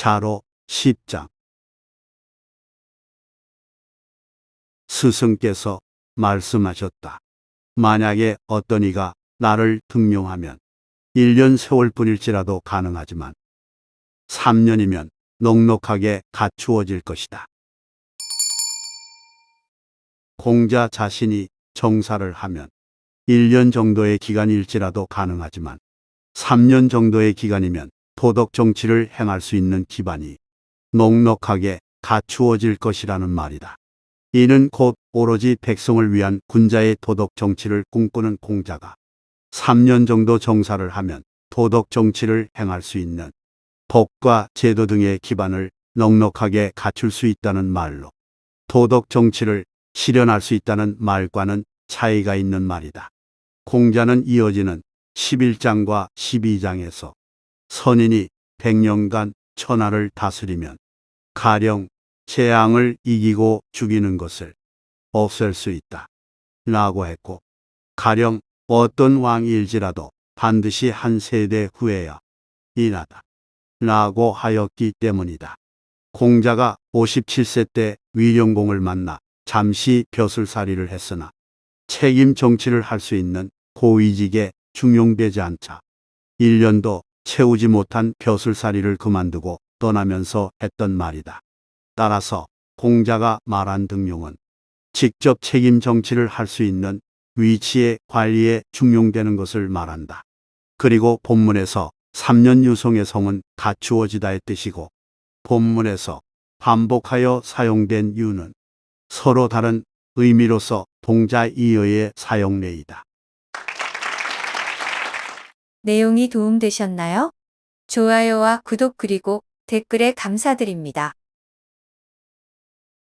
자로 10장 스승께서 말씀하셨다. 만약에 어떤 이가 나를 등용하면 1년 세월뿐일지라도 가능하지만 3년이면 넉넉하게 갖추어질 것이다. 공자 자신이 정사를 하면 1년 정도의 기간일지라도 가능하지만 3년 정도의 기간이면 도덕 정치를 행할 수 있는 기반이 넉넉하게 갖추어질 것이라는 말이다. 이는 곧 오로지 백성을 위한 군자의 도덕 정치를 꿈꾸는 공자가 3년 정도 정사를 하면 도덕 정치를 행할 수 있는 법과 제도 등의 기반을 넉넉하게 갖출 수 있다는 말로 도덕 정치를 실현할 수 있다는 말과는 차이가 있는 말이다. 공자는 이어지는 11장과 12장에서 선인이 100년간 천하를 다스리면 가령 재앙을 이기고 죽이는 것을 없앨 수 있다. 라고 했고, 가령 어떤 왕일지라도 반드시 한 세대 후에야 일하다. 라고 하였기 때문이다. 공자가 57세 때 위령공을 만나 잠시 벼슬살이를 했으나 책임 정치를 할 수 있는 고위직에 중용되지 않자 1년도 채우지 못한 벼슬살이를 그만두고 떠나면서 했던 말이다. 따라서 공자가 말한 등용은 직접 책임 정치를 할 수 있는 위치의 관리에 중용되는 것을 말한다. 그리고 본문에서 3년 유성의 성은 갖추어지다의 뜻이고 본문에서 반복하여 사용된 유는 서로 다른 의미로서 동자 이어의 사용례이다. 내용이 도움되셨나요? 좋아요와 구독 그리고 댓글에 감사드립니다.